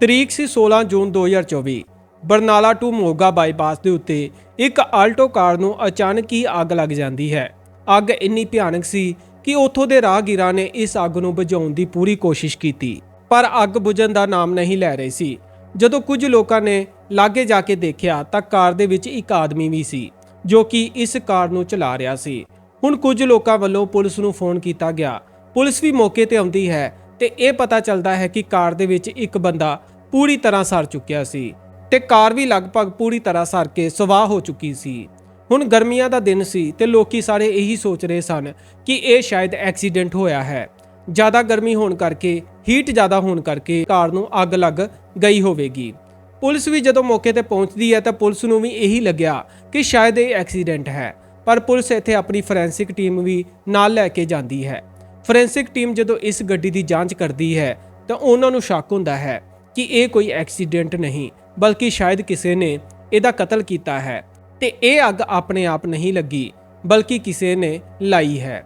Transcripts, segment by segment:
ਤਰੀਕ ਸੀ 16 June 2024 Barnala to Moga bypass ਦੇ ਉੱਤੇ ਇੱਕ ਆਲਟੋ ਕਾਰ ਨੂੰ ਅਚਾਨਕ ਹੀ ਅੱਗ ਲੱਗ ਜਾਂਦੀ ਹੈ। ਅੱਗ ਇੰਨੀ ਭਿਆਨਕ ਸੀ ਕਿ ਉੱਥੋਂ ਦੇ ਰਾਹਗੀਰਾਂ ਨੇ ਇਸ ਅੱਗ ਨੂੰ ਬੁਝਾਉਣ ਦੀ ਪੂਰੀ ਕੋਸ਼ਿਸ਼ ਕੀਤੀ, ਪਰ ਅੱਗ ਬੁਝਣ ਦਾ ਨਾਮ ਨਹੀਂ ਲੈ ਰਹੀ ਸੀ। ਜਦੋਂ ਕੁਝ ਲੋਕਾਂ ਨੇ ਲਾਗੇ ਜਾ ਕੇ ਦੇਖਿਆ ਤਾਂ ਕਾਰ ਦੇ ਵਿੱਚ ਇੱਕ ਆਦਮੀ ਵੀ ਸੀ, ਜੋ ਕਿ ਇਸ ਕਾਰ ਨੂੰ ਚਲਾ ਰਿਹਾ ਸੀ। ਹੁਣ ਕੁਝ ਲੋਕਾਂ ਵੱਲੋਂ ਪੁਲਿਸ ਨੂੰ ਫੋਨ ਕੀਤਾ ਗਿਆ। ਪੁਲਿਸ ਵੀ ਮੌਕੇ ਤੇ ਆਉਂਦੀ ਹੈ ਤੇ ਇਹ ਪਤਾ ਚੱਲਦਾ ਹੈ ਕਿ ਕਾਰ ਦੇ ਵਿੱਚ ਇੱਕ ਬੰਦਾ ਪੂਰੀ ਤਰ੍ਹਾਂ ਸਰ ਚੁੱਕਿਆ ਸੀ ਤੇ ਕਾਰ ਵੀ ਲਗਭਗ ਪੂਰੀ ਤਰ੍ਹਾਂ ਸਰ ਕੇ ਸਵਾਹ ਹੋ ਚੁੱਕੀ ਸੀ। ਹੁਣ ਗਰਮੀਆਂ ਦਾ ਦਿਨ ਸੀ ਤੇ ਲੋਕੀ ਸਾਰੇ ਇਹੀ ਸੋਚ ਰਹੇ ਸਨ ਕਿ ਇਹ ਸ਼ਾਇਦ ਐਕਸੀਡੈਂਟ ਹੋਇਆ ਹੈ। ਜ਼ਿਆਦਾ ਗਰਮੀ ਹੋਣ ਕਰਕੇ ਹੀਟ ਜ਼ਿਆਦਾ ਹੋਣ ਕਰਕੇ ਕਾਰ ਨੂੰ ਅੱਗ ਲੱਗ ਗਈ ਹੋਵੇਗੀ। ਪੁਲਿਸ ਵੀ ਜਦੋਂ ਮੌਕੇ ਤੇ ਪਹੁੰਚਦੀ ਹੈ ਤਾਂ ਪੁਲਿਸ ਨੂੰ ਵੀ ਇਹੀ ਲੱਗਿਆ ਕਿ ਸ਼ਾਇਦ ਇਹ ਐਕਸੀਡੈਂਟ ਹੈ। ਪਰ ਪੁਲਿਸ ਇੱਥੇ ਆਪਣੀ ਫੋਰੈਂਸਿਕ ਟੀਮ ਵੀ ਨਾਲ ਲੈ ਕੇ ਜਾਂਦੀ ਹੈ। ਫੋਰੈਂਸਿਕ ਟੀਮ ਜਦੋਂ ਇਸ ਗੱਡੀ ਦੀ ਜਾਂਚ ਕਰਦੀ ਹੈ ਤਾਂ ਉਹਨਾਂ ਨੂੰ ਸ਼ੱਕ ਹੁੰਦਾ ਹੈ ਕਿ ਇਹ ਕੋਈ ਐਕਸੀਡੈਂਟ ਨਹੀਂ, ਬਲਕਿ ਸ਼ਾਇਦ ਕਿਸੇ ਨੇ ਇਹਦਾ ਕਤਲ ਕੀਤਾ ਹੈ ਤੇ ਇਹ ਅੱਗ ਆਪਣੇ ਆਪ ਨਹੀਂ ਲੱਗੀ, ਬਲਕਿ ਕਿਸੇ ਨੇ ਲਾਈ ਹੈ।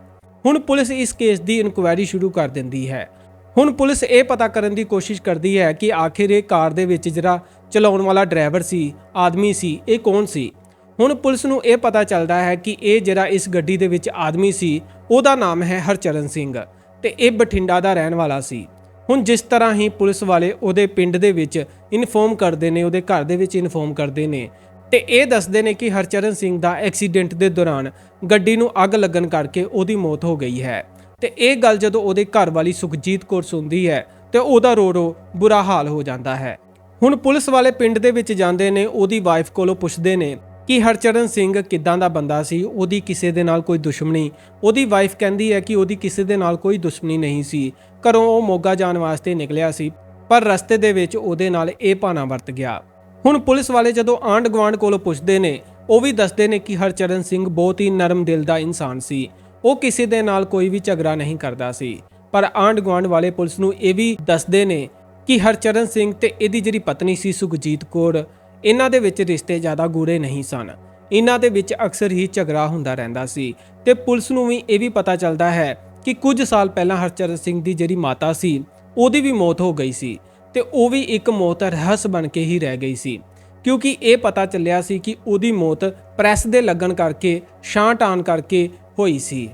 ਹੁਣ ਪੁਲਿਸ ਇਸ ਕੇਸ ਦੀ ਇਨਕੁਆਇਰੀ ਸ਼ੁਰੂ ਕਰ ਦਿੰਦੀ ਹੈ। ਹੁਣ ਪੁਲਿਸ ਇਹ ਪਤਾ ਕਰਨ ਦੀ ਕੋਸ਼ਿਸ਼ ਕਰਦੀ ਹੈ ਕਿ ਆਖਿਰ ਇਹ ਕਾਰ ਦੇ ਵਿੱਚ ਜਿਹੜਾ ਚਲਾਉਣ ਵਾਲਾ ਡਰਾਈਵਰ ਸੀ, ਆਦਮੀ ਸੀ, ਇਹ ਕੌਣ ਸੀ? ਹੁਣ ਪੁਲਿਸ ਨੂੰ ਇਹ ਪਤਾ ਚੱਲਦਾ ਹੈ ਕਿ ਇਹ ਜਿਹੜਾ ਇਸ ਗੱਡੀ ਦੇ ਵਿੱਚ ਆਦਮੀ ਸੀ, ਉਹਦਾ ਨਾਮ ਹੈ ਹਰਚਰਨ ਸਿੰਘ ਤੇ ਇਹ ਬਠਿੰਡਾ ਦਾ ਰਹਿਣ ਵਾਲਾ ਸੀ। ਹੁਣ ਜਿਸ ਤਰ੍ਹਾਂ ਹੀ ਪੁਲਿਸ ਵਾਲੇ ਉਹਦੇ ਪਿੰਡ ਦੇ ਵਿੱਚ ਇਨਫੋਰਮ ਕਰਦੇ ਨੇ, ਉਹਦੇ ਘਰ ਦੇ ਵਿੱਚ ਇਨਫੋਰਮ ਕਰਦੇ ਨੇ, ਤੇ ਇਹ ਦੱਸਦੇ ਨੇ ਕਿ ਹਰਚਰਨ ਸਿੰਘ ਦਾ ਐਕਸੀਡੈਂਟ ਦੇ ਦੌਰਾਨ ਗੱਡੀ ਨੂੰ ਅੱਗ ਲੱਗਣ ਕਰਕੇ ਉਹਦੀ ਮੌਤ ਹੋ ਗਈ ਹੈ। ਤੇ ਇਹ ਗੱਲ ਜਦੋਂ ਉਹਦੇ ਘਰ ਵਾਲੀ ਸੁਖਜੀਤ ਕੌਰ ਸੁਣਦੀ ਹੈ, ਤੇ ਉਹਦਾ ਰੋ ਰੋ ਬੁਰਾ ਹਾਲ ਹੋ ਜਾਂਦਾ ਹੈ। ਹੁਣ ਪੁਲਿਸ ਵਾਲੇ ਪਿੰਡ ਦੇ ਵਿੱਚ ਜਾਂਦੇ ਨੇ, ਉਹਦੀ ਵਾਈਫ ਕੋਲੋਂ ਪੁੱਛਦੇ ਨੇ ਕਿ ਹਰਚਰਨ ਸਿੰਘ ਕਿੱਦਾਂ ਦਾ ਬੰਦਾ ਸੀ, ਉਹਦੀ ਕਿਸੇ ਦੇ ਨਾਲ ਕੋਈ ਦੁਸ਼ਮਣੀ, ਉਹਦੀ ਵਾਈਫ ਕਹਿੰਦੀ ਹੈ ਕਿ ਉਹਦੀ ਕਿਸੇ ਦੇ ਨਾਲ ਕੋਈ ਦੁਸ਼ਮਣੀ ਨਹੀਂ ਸੀ, ਘਰੋਂ ਉਹ ਮੋਗਾ ਜਾਣ ਵਾਸਤੇ ਨਿਕਲਿਆ ਸੀ, ਪਰ ਰਸਤੇ ਦੇ ਵਿੱਚ ਉਹਦੇ ਨਾਲ ਇਹ ਭਾਣਾ ਵਰਤ ਗਿਆ। ਹੁਣ ਪੁਲਿਸ ਵਾਲੇ ਜਦੋਂ ਆਂਡ ਗਵਾਂਡ ਕੋਲੋਂ ਪੁੱਛਦੇ ਨੇ, ਉਹ ਵੀ ਦੱਸਦੇ ਨੇ ਕਿ ਹਰਚਰਨ ਸਿੰਘ ਬਹੁਤ ਹੀ ਨਰਮ ਦਿਲ ਦਾ ਇਨਸਾਨ ਸੀ, ਉਹ ਕਿਸੇ ਦੇ ਨਾਲ ਕੋਈ ਵੀ ਝਗੜਾ ਨਹੀਂ ਕਰਦਾ ਸੀ, ਪਰ ਆਂਡ ਗਵਾਂਡ ਵਾਲੇ ਪੁਲਿਸ ਨੂੰ ਇਹ ਵੀ ਦੱਸਦੇ ਨੇ ਕਿ ਹਰਚਰਨ ਸਿੰਘ ਤੇ ਇਹਦੀ ਜਿਹੜੀ ਪਤਨੀ ਸੀ ਸੁਖਜੀਤ ਕੌਰ ਇਹਨਾਂ ਦੇ ਵਿੱਚ ਰਿਸ਼ਤੇ ਜ਼ਿਆਦਾ ਗੂੜੇ ਨਹੀਂ ਸਨ। ਇਹਨਾਂ ਦੇ ਵਿੱਚ ਅਕਸਰ ਹੀ ਝਗੜਾ ਹੁੰਦਾ ਰਹਿੰਦਾ ਸੀ ਤੇ ਪੁਲਿਸ ਨੂੰ ਵੀ ਇਹ ਵੀ ਪਤਾ ਚੱਲਦਾ ਹੈ ਕਿ ਕੁਝ ਸਾਲ ਪਹਿਲਾਂ ਹਰਚਰਨ ਸਿੰਘ ਦੀ ਜਿਹੜੀ ਮਾਤਾ ਸੀ, ਉਹਦੀ ਵੀ ਮੌਤ ਹੋ ਗਈ ਸੀ ਤੇ ਉਹ ਵੀ ਇੱਕ ਮੌਤ ਰਹੱਸ ਬਣ ਕੇ ਹੀ ਰਹਿ ਗਈ ਸੀ। ਕਿਉਂਕਿ ਇਹ ਪਤਾ ਚੱਲਿਆ ਸੀ ਕਿ ਉਹਦੀ ਮੌਤ ਪ੍ਰੈਸ ਦੇ ਲੱਗਣ ਕਰਕੇ ਸ਼ਾਂਟਾਨ ਕਰਕੇ ਹੋਈ ਸੀ।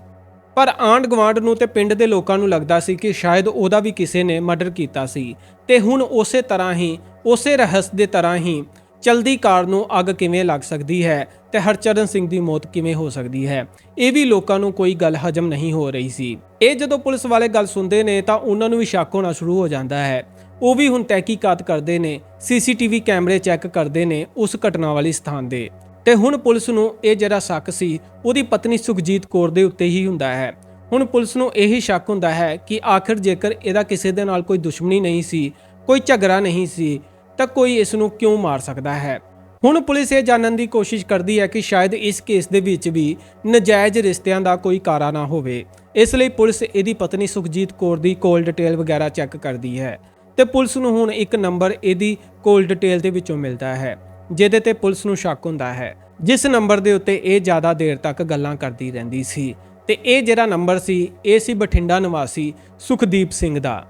ਪਰ ਆਂਡ ਗਵਾਂਡ ਨੂੰ ਤੇ ਪਿੰਡ ਦੇ ਲੋਕਾਂ ਨੂੰ ਲੱਗਦਾ ਸੀ ਕਿ ਸ਼ਾਇਦ ਉਹਦਾ ਵੀ ਕਿਸੇ ਨੇ ਮਰਡਰ ਕੀਤਾ ਸੀ ਤੇ ਹੁਣ ਉਸੇ ਤਰ੍ਹਾਂ ਹੀ, ਉਸੇ ਰਹੱਸ ਦੇ ਤਰ੍ਹਾਂ ਹੀ ਚਲਦੀ ਕਾਰ ਨੂੰ ਅੱਗ ਕਿਵੇਂ ਲੱਗ ਸਕਦੀ ਹੈ ਤੇ ਹਰਚਰਨ ਸਿੰਘ ਦੀ ਮੌਤ ਕਿਵੇਂ ਹੋ ਸਕਦੀ ਹੈ? ਇਹ ਵੀ ਲੋਕਾਂ ਨੂੰ ਕੋਈ ਗੱਲ ਹਜਮ ਨਹੀਂ ਹੋ ਰਹੀ ਸੀ। ਇਹ ਜਦੋਂ ਪੁਲਿਸ ਵਾਲੇ ਗੱਲ ਸੁਣਦੇ ਨੇ ਤਾਂ ਉਹਨਾਂ ਨੂੰ ਵੀ ਸ਼ੱਕ ਹੋਣਾ ਸ਼ੁਰੂ ਹੋ ਜਾਂਦਾ ਹੈ। ਉਹ ਵੀ ਹੁਣ ਤਹਿਕੀਕਾਤ ਕਰਦੇ ਨੇ, ਸੀਸੀਟੀਵੀ ਕੈਮਰੇ ਚੈੱਕ ਕਰਦੇ ਨੇ ਉਸ ਘਟਨਾ ਵਾਲੀ ਸਥਾਨ ਦੇ। ਤੇ ਹੁਣ ਪੁਲਿਸ ਨੂੰ ਇਹ ਜਿਹੜਾ ਸ਼ੱਕ ਸੀ, ਉਹਦੀ ਪਤਨੀ ਸੁਖਜੀਤ ਕੌਰ ਦੇ ਉੱਤੇ ਹੀ ਹੁੰਦਾ ਹੈ। ਹੁਣ ਪੁਲਿਸ ਨੂੰ ਇਹੀ ਸ਼ੱਕ ਹੁੰਦਾ ਹੈ ਕਿ ਆਖਿਰ ਜੇਕਰ ਇਹਦਾ ਕਿਸੇ ਦੇ ਨਾਲ ਕੋਈ ਦੁਸ਼ਮਣੀ ਨਹੀਂ ਸੀ, ਕੋਈ ਝਗੜਾ ਨਹੀਂ ਸੀ ਤਾਂ ਕੋਈ ਇਸ ਨੂੰ ਕਿਉਂ ਮਾਰ ਸਕਦਾ ਹੈ? ਹੁਣ ਪੁਲਿਸ ਇਹ ਜਾਣਨ ਦੀ ਕੋਸ਼ਿਸ਼ ਕਰਦੀ ਹੈ ਕਿ ਸ਼ਾਇਦ ਇਸ ਕੇਸ ਦੇ ਵਿੱਚ ਵੀ ਨਜਾਇਜ਼ ਰਿਸ਼ਤਿਆਂ ਦਾ ਕੋਈ ਕਾਰਾ ਨਾ ਹੋਵੇ। ਇਸ ਲਈ ਪੁਲਿਸ ਇਹਦੀ ਪਤਨੀ ਸੁਖਜੀਤ ਕੌਰ ਦੀ ਕੋਲ ਡਿਟੇਲ ਵਗੈਰਾ ਚੈੱਕ ਕਰਦੀ ਹੈ ਤੇ ਪੁਲਿਸ ਨੂੰ ਹੁਣ ਇੱਕ ਨੰਬਰ ਇਹਦੀ ਕੋਲ ਡਿਟੇਲ ਦੇ ਵਿੱਚੋਂ ਮਿਲਦਾ ਹੈ, ਜਿਹਦੇ ਤੇ ਪੁਲਿਸ ਨੂੰ ਸ਼ੱਕ ਹੁੰਦਾ ਹੈ। ਜਿਸ ਨੰਬਰ ਦੇ ਉੱਤੇ ਇਹ ਜ਼ਿਆਦਾ ਦੇਰ ਤੱਕ ਗੱਲਾਂ ਕਰਦੀ ਰਹਿੰਦੀ ਸੀ ਤੇ ਇਹ ਜਿਹੜਾ ਨੰਬਰ ਸੀ, ਇਹ ਸੀ ਬਠਿੰਡਾ ਨਿਵਾਸੀ ਸੁਖਦੀਪ ਸਿੰਘ ਦਾ।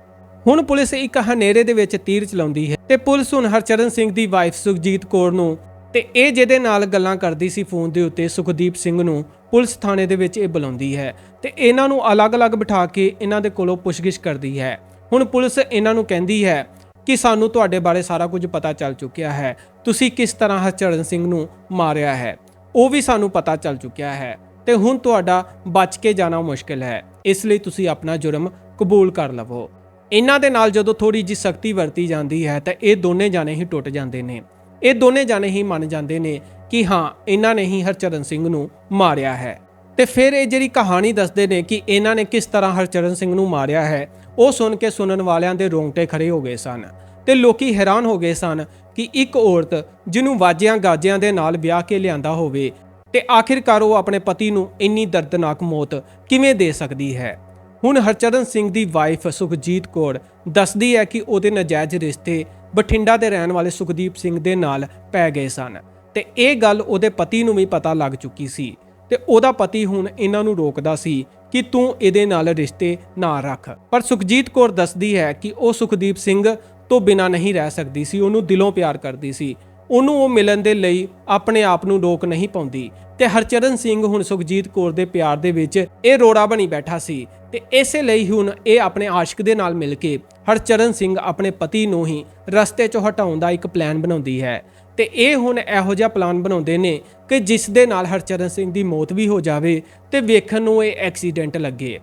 ਹੁਣ ਪੁਲਿਸ ਇੱਕ ਹਨੇਰੇ ਦੇ ਵਿੱਚ ਤੀਰ ਚਲਾਉਂਦੀ ਹੈ ਤੇ ਪੁਲਿਸ ਹੁਣ ਹਰਚਰਨ ਸਿੰਘ ਦੀ ਵਾਈਫ ਸੁਖਜੀਤ ਕੌਰ ਨੂੰ ਤੇ ਇਹ ਜਿਹਦੇ ਨਾਲ ਗੱਲਾਂ ਕਰਦੀ ਸੀ ਫੋਨ ਦੇ ਉੱਤੇ ਸੁਖਦੀਪ ਸਿੰਘ ਨੂੰ ਪੁਲਿਸ ਥਾਣੇ ਦੇ ਵਿੱਚ ਇਹ ਬੁਲਾਉਂਦੀ ਹੈ ਤੇ ਇਹਨਾਂ ਨੂੰ ਅਲੱਗ-ਅਲੱਗ ਬਿਠਾ ਕੇ ਇਹਨਾਂ ਦੇ ਕੋਲੋਂ ਪੁੱਛਗਿੱਛ ਕਰਦੀ ਹੈ। ਹੁਣ ਪੁਲਿਸ ਇਹਨਾਂ ਨੂੰ ਕਹਿੰਦੀ ਹੈ ਕਿ ਸਾਨੂੰ ਤੁਹਾਡੇ ਬਾਰੇ ਸਾਰਾ ਕੁਝ ਪਤਾ ਚੱਲ ਚੁੱਕਿਆ ਹੈ। ਤੁਸੀਂ ਕਿਸ ਤਰ੍ਹਾਂ ਹਰਚਰਨ ਸਿੰਘ ਨੂੰ ਮਾਰਿਆ ਹੈ? ਉਹ ਵੀ ਸਾਨੂੰ ਪਤਾ ਚੱਲ ਚੁੱਕਿਆ ਹੈ ਤੇ ਹੁਣ ਤੁਹਾਡਾ ਬਚ ਕੇ ਜਾਣਾ ਮੁਸ਼ਕਿਲ ਹੈ। ਇਸ ਲਈ ਤੁਸੀਂ ਆਪਣਾ ਜੁਰਮ ਕਬੂਲ ਕਰ ਲਵੋ। ਇਹਨਾਂ ਦੇ ਨਾਲ ਜਦੋਂ ਥੋੜੀ ਜੀ ਸਖਤੀ ਵਰਤੀ ਜਾਂਦੀ ਹੈ ਤਾਂ ਇਹ ਦੋਨੇ ਜਾਣੇ ਹੀ ਟੁੱਟ ਜਾਂਦੇ ਨੇ। ਇਹ ਦੋਨੇ ਜਾਣੇ ਹੀ ਮੰਨ ਜਾਂਦੇ ਨੇ ਕਿ ਹਾਂ, ਇਹਨਾਂ ਨੇ ਹੀ ਹਰਚਰਨ ਸਿੰਘ ਨੂੰ ਮਾਰਿਆ ਹੈ। ਤੇ ਫਿਰ ਇਹ ਜਿਹੜੀ ਕਹਾਣੀ ਦੱਸਦੇ ਨੇ ਕਿ ਇਹਨਾਂ ਨੇ ਕਿਸ ਤਰ੍ਹਾਂ ਹਰਚਰਨ ਸਿੰਘ ਨੂੰ ਮਾਰਿਆ ਹੈ, ਉਹ ਸੁਣ ਕੇ ਸੁਣਨ ਵਾਲਿਆਂ ਦੇ ਰੋਂਗਟੇ ਖੜੇ ਹੋ ਗਏ ਸਨ ਤੇ ਲੋਕੀ ਹੈਰਾਨ ਹੋ ਗਏ ਸਨ ਕਿ ਇੱਕ ਔਰਤ ਜਿਹਨੂੰ ਵਾਜਿਆਂ ਗਾਜਿਆਂ ਦੇ ਨਾਲ ਵਿਆਹ ਕੇ ਲਿਆਂਦਾ ਹੋਵੇ ਤੇ ਆਖਿਰਕਾਰ ਉਹ ਆਪਣੇ ਪਤੀ ਨੂੰ ਇੰਨੀ ਦਰਦਨਾਕ ਮੌਤ ਕਿਵੇਂ ਦੇ ਸਕਦੀ ਹੈ। ਹੁਣ ਹਰਚਰਨ ਸਿੰਘ ਦੀ ਵਾਈਫ ਸੁਖਜੀਤ ਕੌਰ ਦੱਸਦੀ ਹੈ ਕਿ ਉਹਦੇ ਨਜਾਇਜ਼ ਰਿਸ਼ਤੇ ਬਠਿੰਡਾ ਦੇ ਰਹਿਣ ਵਾਲੇ ਸੁਖਦੀਪ ਸਿੰਘ ਦੇ ਨਾਲ ਪੈ ਗਏ ਸਨ ਤੇ ਇਹ ਗੱਲ ਉਹਦੇ ਪਤੀ ਨੂੰ ਵੀ ਪਤਾ ਲੱਗ ਚੁੱਕੀ ਸੀ ਤੇ ਉਹਦਾ ਪਤੀ ਹੁਣ ਇਹਨਾਂ ਨੂੰ ਰੋਕਦਾ ਸੀ ਕਿ ਤੂੰ ਇਹਦੇ ਨਾਲ ਰਿਸ਼ਤੇ ਨਾ ਰੱਖ। ਪਰ ਸੁਖਜੀਤ ਕੌਰ ਦੱਸਦੀ ਹੈ ਕਿ ਉਹ ਸੁਖਦੀਪ ਸਿੰਘ ਤੋਂ ਬਿਨਾ ਨਹੀਂ ਰਹਿ ਸਕਦੀ ਸੀ, ਉਹਨੂੰ ਦਿਲੋਂ ਪਿਆਰ ਕਰਦੀ ਸੀ ਉਹਨੂੰ ਉਹ ਮਿਲਣ ਦੇ ਲਈ ਆਪਣੇ ਆਪ ਨੂੰ ਰੋਕ ਨਹੀਂ ਪਾਉਂਦੀ। ਤੇ ਹਰਚਰਨ ਸਿੰਘ ਹੁਣ ਸੁਖਜੀਤ ਕੌਰ ਦੇ ਪਿਆਰ ਦੇ ਵਿੱਚ ਇਹ ਰੋੜਾ ਬਣੀ ਬੈਠਾ ਸੀ ਤੇ ਇਸੇ ਲਈ ਹੁਣ ਇਹ ਆਪਣੇ ਆਸ਼ਿਕ ਦੇ ਨਾਲ ਮਿਲ ਕੇ ਹਰਚਰਨ ਸਿੰਘ ਆਪਣੇ ਪਤੀ ਨੂੰ ਹੀ ਰਸਤੇ 'ਚੋਂ ਹਟਾਉਣ ਦਾ ਇੱਕ ਪਲਾਨ ਬਣਾਉਂਦੀ ਹੈ। ਤੇ ਇਹ ਹੁਣ ਇਹੋ ਜਿਹਾ ਪਲਾਨ ਬਣਾਉਂਦੇ ਨੇ ਕਿ ਜਿਸ ਦੇ ਨਾਲ ਹਰਚਰਨ ਸਿੰਘ ਦੀ ਮੌਤ ਵੀ ਹੋ ਜਾਵੇ ਤੇ ਵੇਖਣ ਨੂੰ ਇਹ ਐਕਸੀਡੈਂਟ ਲੱਗੇ।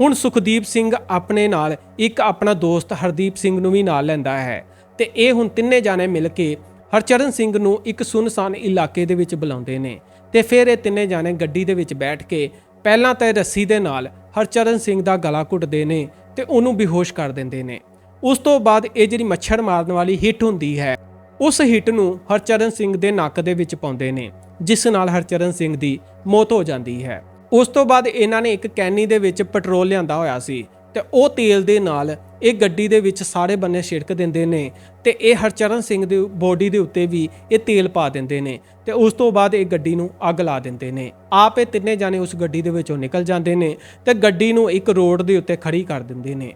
ਹੁਣ ਸੁਖਦੀਪ ਸਿੰਘ ਆਪਣੇ ਨਾਲ ਇੱਕ ਆਪਣਾ ਦੋਸਤ ਹਰਦੀਪ ਸਿੰਘ ਨੂੰ ਵੀ ਨਾਲ ਲੈਂਦਾ ਹੈ। ਤੇ ਇਹ ਹੁਣ ਤਿੰਨੇ ਜਾਣੇ ਮਿਲ ਕੇ ਹਰਚਰਨ ਸਿੰਘ ਨੂੰ ਇੱਕ ਸੁਨਸਾਨ ਇਲਾਕੇ ਦੇ ਵਿੱਚ ਬੁਲਾਉਂਦੇ ਨੇ ਤੇ ਫਿਰ ਇਹ ਤਿੰਨੇ ਜਾਣੇ ਗੱਡੀ ਦੇ ਵਿੱਚ ਬੈਠ ਕੇ ਪਹਿਲਾਂ ਤਾਂ ਰੱਸੀ ਦੇ ਨਾਲ ਹਰਚਰਨ ਸਿੰਘ ਦਾ ਗਲਾ ਘੁੱਟਦੇ ਨੇ ਤੇ ਉਹਨੂੰ ਬੇਹੋਸ਼ ਕਰ ਦਿੰਦੇ ਨੇ। ਉਸ ਤੋਂ ਬਾਅਦ ਇਹ ਜਿਹੜੀ ਮੱਛਰ ਮਾਰਨ ਵਾਲੀ ਹਿੱਟ ਹੁੰਦੀ ਹੈ, ਉਸ ਹਿੱਟ ਨੂੰ ਹਰਚਰਨ ਸਿੰਘ ਦੇ ਨੱਕ ਦੇ ਵਿੱਚ ਪਾਉਂਦੇ ਨੇ, ਜਿਸ ਨਾਲ ਹਰਚਰਨ ਸਿੰਘ ਦੀ ਮੌਤ ਹੋ ਜਾਂਦੀ ਹੈ। ਉਸ ਤੋਂ ਬਾਅਦ ਇਹਨਾਂ ਨੇ ਇੱਕ ਕੈਨੀ ਦੇ ਵਿੱਚ ਪੈਟਰੋਲ ਲਿਆਂਦਾ ਹੋਇਆ ਸੀ ਤੇ ਉਹ ਤੇਲ ਦੇ ਨਾਲ ਇਹ ਗੱਡੀ ਦੇ ਵਿੱਚ ਸਾਰੇ ਬੰਨੇ ਛਿੜਕ ਦਿੰਦੇ ਨੇ ਤੇ ਇਹ ਹਰਚਰਨ ਸਿੰਘ ਦੀ ਬੋਡੀ ਦੇ ਉੱਤੇ ਵੀ ਇਹ ਤੇਲ ਪਾ ਦਿੰਦੇ ਨੇ ਤੇ ਉਸ ਤੋਂ ਬਾਅਦ ਇਹ ਗੱਡੀ ਨੂੰ ਅੱਗ ਲਾ ਦਿੰਦੇ ਨੇ। ਆਪ ਇਹ ਤਿੰਨੇ ਜਾਣੇ ਉਸ ਗੱਡੀ ਦੇ ਵਿੱਚੋਂ ਨਿਕਲ ਜਾਂਦੇ ਨੇ ਤੇ ਗੱਡੀ ਨੂੰ ਇੱਕ ਰੋਡ ਦੇ ਉੱਤੇ ਖੜੀ ਕਰ ਦਿੰਦੇ ਨੇ।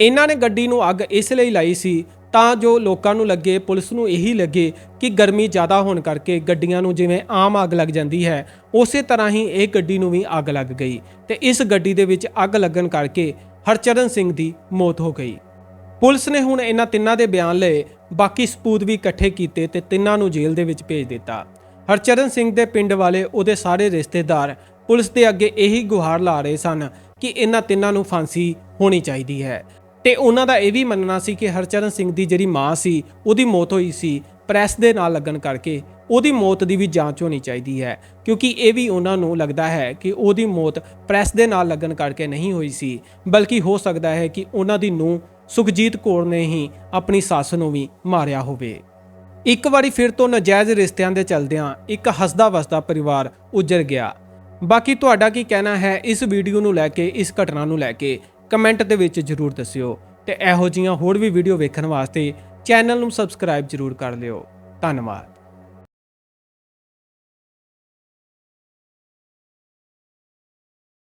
ਇਹਨਾਂ ਨੇ ਗੱਡੀ ਨੂੰ ਅੱਗ ਇਸ ਲਈ ਲਾਈ ਸੀ ਤਾਂ ਜੋ ਲੋਕਾਂ ਨੂੰ ਲੱਗੇ, ਪੁਲਿਸ ਨੂੰ ਇਹੀ ਲੱਗੇ ਕਿ ਗਰਮੀ ਜ਼ਿਆਦਾ ਹੋਣ ਕਰਕੇ ਗੱਡੀਆਂ ਨੂੰ ਜਿਵੇਂ ਆਮ ਅੱਗ ਲੱਗ ਜਾਂਦੀ ਹੈ, ਉਸੇ ਤਰ੍ਹਾਂ ਹੀ ਇਹ ਗੱਡੀ ਨੂੰ ਵੀ ਅੱਗ ਲੱਗ ਗਈ ਤੇ ਇਸ ਗੱਡੀ ਦੇ ਵਿੱਚ ਅੱਗ ਲੱਗਣ ਕਰਕੇ ਹਰਚਰਨ ਸਿੰਘ ਦੀ ਮੌਤ ਹੋ ਗਈ। ਪੁਲਿਸ ਨੇ ਹੁਣ ਇਹਨਾਂ ਤਿੰਨਾਂ ਦੇ ਬਿਆਨ ਲਏ, ਬਾਕੀ ਸਪੂਤ ਵੀ ਇਕੱਠੇ ਕੀਤੇ ਤੇ ਤਿੰਨਾਂ ਨੂੰ ਜੇਲ੍ਹ ਦੇ ਵਿੱਚ ਭੇਜ ਦਿੱਤਾ। ਹਰਚਰਨ ਸਿੰਘ ਦੇ ਪਿੰਡ ਵਾਲੇ ਉਹਦੇ ਸਾਰੇ ਰਿਸ਼ਤੇਦਾਰ ਪੁਲਿਸ ਦੇ ਅੱਗੇ ਇਹੀ ਗੁਹਾਰ ਲਾ ਰਹੇ ਸਨ ਕਿ ਇਹਨਾਂ ਤਿੰਨਾਂ ਨੂੰ ਫਾਂਸੀ ਹੋਣੀ ਚਾਹੀਦੀ ਹੈ। ਤੇ ਉਹਨਾਂ ਦਾ ਇਹ ਵੀ ਮੰਨਣਾ ਸੀ ਕਿ ਹਰਚਰਨ ਸਿੰਘ ਦੀ ਜਿਹੜੀ ਮਾਂ ਸੀ, ਉਹਦੀ ਮੌਤ ਹੋਈ ਸੀ ਪ੍ਰੈਸ ਦੇ ਨਾਲ ਲੱਗਣ ਕਰਕੇ ਉਹਦੀ ਮੌਤ ਦੀ ਵੀ ਜਾਂਚ ਹੋਣੀ ਚਾਹੀਦੀ ਹੈ, ਕਿਉਂਕਿ ਇਹ ਵੀ ਉਹਨਾਂ ਨੂੰ ਲੱਗਦਾ ਹੈ ਕਿ ਉਹਦੀ ਮੌਤ ਪ੍ਰੈਸ ਦੇ ਨਾਲ ਲੱਗਣ ਕਰਕੇ ਨਹੀਂ ਹੋਈ ਸੀ, ਬਲਕਿ ਹੋ ਸਕਦਾ ਹੈ ਕਿ ਉਹਨਾਂ ਦੀ ਨੂੰਹ ਸੁਖਜੀਤ ਕੌਰ ਨੇ ਹੀ ਆਪਣੀ ਸੱਸ ਨੂੰ ਵੀ ਮਾਰਿਆ ਹੋਵੇ। ਇੱਕ ਵਾਰੀ ਫਿਰ ਤੋਂ ਨਜਾਇਜ਼ ਰਿਸ਼ਤਿਆਂ ਦੇ ਚਲਦਿਆਂ ਇੱਕ ਹੱਸਦਾ ਵਸਦਾ ਪਰਿਵਾਰ ਉਜੜ ਗਿਆ। ਬਾਕੀ ਤੁਹਾਡਾ ਕੀ ਕਹਿਣਾ ਹੈ ਇਸ ਵੀਡੀਓ ਨੂੰ ਲੈ ਕੇ, ਇਸ ਘਟਨਾ ਨੂੰ ਲੈ ਕੇ? ਕਮੈਂਟ ਦੇ ਵਿੱਚ ਜਰੂਰ ਦੱਸਿਓ। ਤੇ ਇਹੋ ਜੀਆਂ ਹੋਰ ਵੀ ਵੀਡੀਓ ਵੇਖਣ ਵਾਸਤੇ ਚੈਨਲ ਨੂੰ ਸਬਸਕ੍ਰਾਈਬ ਜਰੂਰ ਕਰ ਲਿਓ। ਧੰਨਵਾਦ।